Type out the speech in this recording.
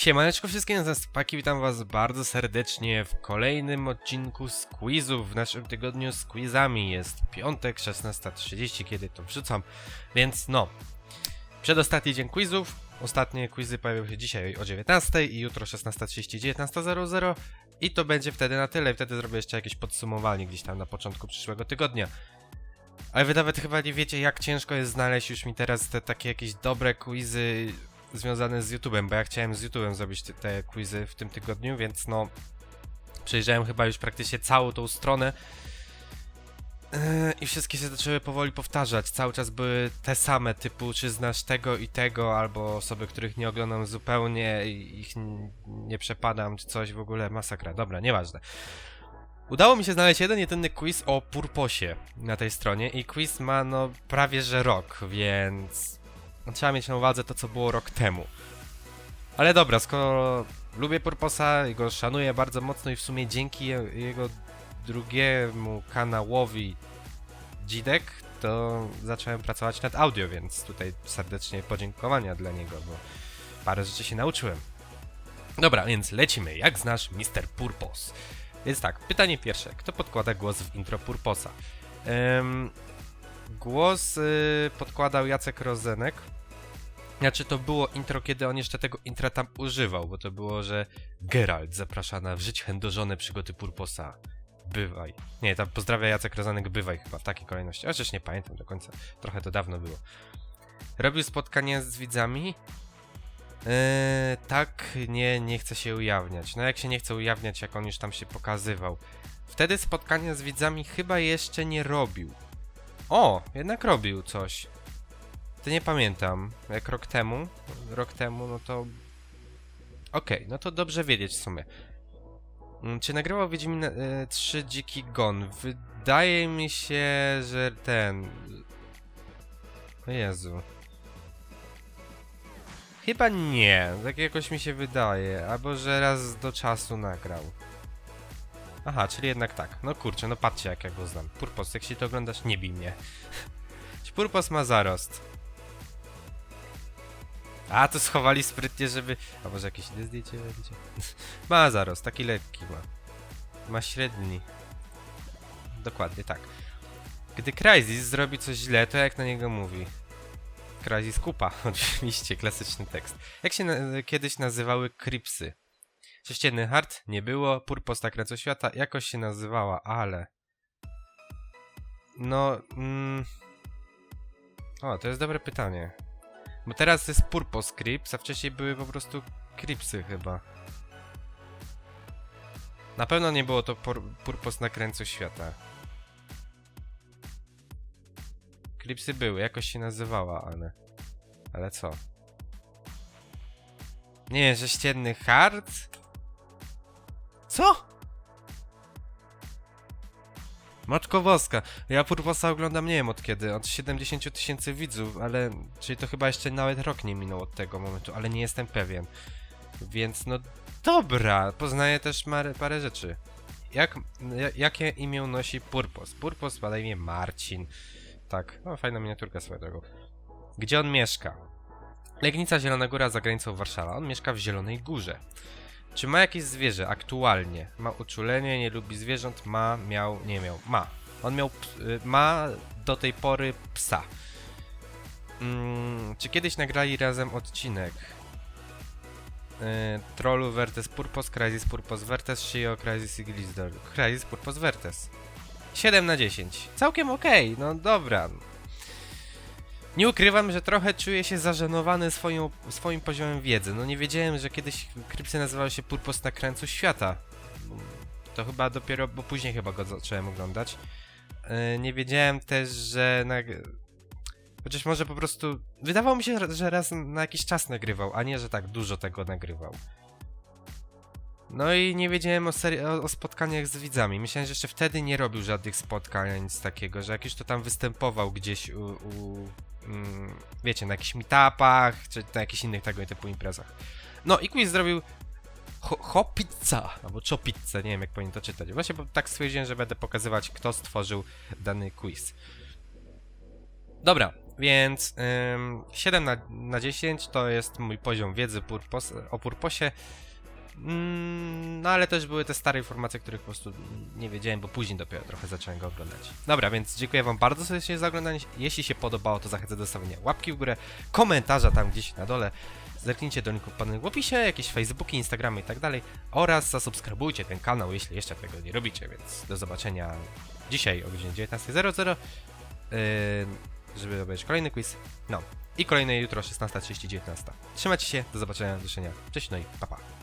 Siemaneczko wszystkim, z Paki, witam was bardzo serdecznie w kolejnym odcinku z. W naszym tygodniu z quizami jest piątek, 16.30, kiedy to wrzucam, więc no. Przedostatni dzień quizów, ostatnie quizy pojawią się dzisiaj o 19.00 i jutro 16.30, 19.00 i to będzie wtedy na tyle, wtedy zrobię jeszcze jakieś podsumowanie gdzieś tam na początku przyszłego tygodnia. Ale wy nawet chyba nie wiecie, jak ciężko jest znaleźć już mi teraz te takie jakieś dobre quizy związane z YouTube'em, bo ja chciałem z YouTube'em zrobić te, te quizy w tym tygodniu, więc no przejrzałem chyba już praktycznie całą tą stronę yy, i wszystkie się zaczęły powoli powtarzać. Cały czas były te same, typu czy znasz tego i tego, albo osoby, których nie oglądam zupełnie i ich nie przepadam, czy coś w ogóle, masakra. Dobra, nieważne. Udało mi się znaleźć jeden jedyny quiz o Purposie na tej stronie i quiz ma no prawie że rok, więc trzeba mieć na uwadze to, co było rok temu. Ale dobra, skoro lubię Purposa i go szanuję bardzo mocno i w sumie dzięki je, jego drugiemu kanałowi Dzidek, to zacząłem pracować nad audio, więc tutaj serdecznie podziękowania dla niego, bo parę rzeczy się nauczyłem. Dobra, więc lecimy. Jak znasz Mr. Purpos? Więc tak, pytanie pierwsze. Kto podkłada głos w intro Purposa? Ym, głos y, podkładał Jacek Rozenek. Znaczy to było intro, kiedy on jeszcze tego intra tam używał, bo to było, że Geralt zaprasza na żyć chędożone przygody Purposa. Bywaj. Nie, tam pozdrawia Jacek Rozenek, bywaj chyba w takiej kolejności. Chociaż nie pamiętam do końca, trochę to dawno było. Robił spotkania z widzami? Eee, tak, nie, nie chce się ujawniać. No jak się nie chce ujawniać, jak on już tam się pokazywał. Wtedy spotkania z widzami chyba jeszcze nie robił. O, jednak robił coś. To nie pamiętam. Jak rok temu. Rok temu, no to. Okej, no to dobrze wiedzieć w sumie. Mm, Czy nagrywał Wiedźmin e, 3 Dziki Gon? Wydaje mi się, że ten. O Jezu. Chyba nie, tak jakoś mi się wydaje. Albo że raz do czasu nagrał. Aha, czyli jednak tak. No kurczę, no patrzcie jak ja go znam. Purpos, jak się to oglądasz, nie bij mnie. Purpos ma zarost. A, to schowali sprytnie, żeby... A może jakieś inne zdjęcie będzie? ma zarost, taki lekki ma. Ma średni. Dokładnie tak. Gdy Crysis zrobi coś źle, to jak na niego mówi? Crysis kupa, oczywiście, klasyczny tekst. Jak się na kiedyś nazywały Cripsy? Sześcienny hard? Nie było. Purpos tak co świata? Jakoś się nazywała, ale... No... Mm... O, to jest dobre pytanie. Bo teraz jest Purpos Crips, a wcześniej były po prostu Cripsy chyba. Na pewno nie było to Purpos na krańcu świata. Cripsy były, jakoś się nazywała, ale... Ale co? Nie, że ścienny hard? Co? Matko Woska, ja Purposa oglądam nie wiem od kiedy, od 70 000 tysięcy widzów, ale... Czyli to chyba jeszcze nawet rok nie minął od tego momentu, ale nie jestem pewien. Więc no dobra, poznaję też parę, parę rzeczy. Jak, ja- jakie imię nosi Purpos? Purpos ma na imię Marcin. Tak, no fajna miniaturka swoją drogą. Gdzie on mieszka? Legnica Zielona Góra za granicą Warszawa. On mieszka w Zielonej Górze. Czy ma jakieś zwierzę aktualnie? Ma uczulenie, nie lubi zwierząt, ma, miał, nie miał. Ma. On miał, y, ma do tej pory psa. Mm, czy kiedyś nagrali razem odcinek? Y, Trollu Vertes Purpos, Crysis Purpos Vertes, Shio, Crysis i Glizdor. Crysis Purpos Vertes. 7 na 10. Całkiem okej, no dobra. Nie ukrywam, że trochę czuję się zażenowany swoją, swoim poziomem wiedzy. No nie wiedziałem, że kiedyś krypsy nazywały się Purpos na krańcu świata. To chyba dopiero, bo później chyba go zacząłem oglądać. Yy, nie wiedziałem też, że... Na... Chociaż może po prostu... Wydawało mi się, że raz na jakiś czas nagrywał, a nie, że tak dużo tego nagrywał. No i nie wiedziałem o, seri- o, spotkaniach z widzami. Myślałem, że jeszcze wtedy nie robił żadnych spotkań, nic takiego, że jak już to tam występował gdzieś u, u wiecie, na jakichś meetupach, czy na jakichś innych tego typu imprezach. No i quiz zrobił Ho- Hopizza, albo Chopizza, nie wiem jak powinien to czytać. Właśnie bo tak stwierdziłem, że będę pokazywać, kto stworzył dany quiz. Dobra, Więc ym, 7 na, na 10 to jest mój poziom wiedzy purpos, o Purposie. No ale też były te stare informacje, których po prostu nie wiedziałem, bo później dopiero trochę zacząłem go oglądać. Dobra, więc dziękuję wam bardzo serdecznie za oglądanie. Jeśli się podobało, to zachęcam do zostawienia łapki w górę, komentarza tam gdzieś na dole. Zerknijcie do linków podanych w opisie, jakieś Facebooki, Instagramy i tak dalej. Oraz zasubskrybujcie ten kanał, jeśli jeszcze tego nie robicie, więc do zobaczenia dzisiaj o godzinie 19.00, yy, żeby obejrzeć kolejny quiz. No i kolejny jutro 16.30, 19. Trzymajcie się, do zobaczenia, do zobaczenia. Cześć, no i pa pa.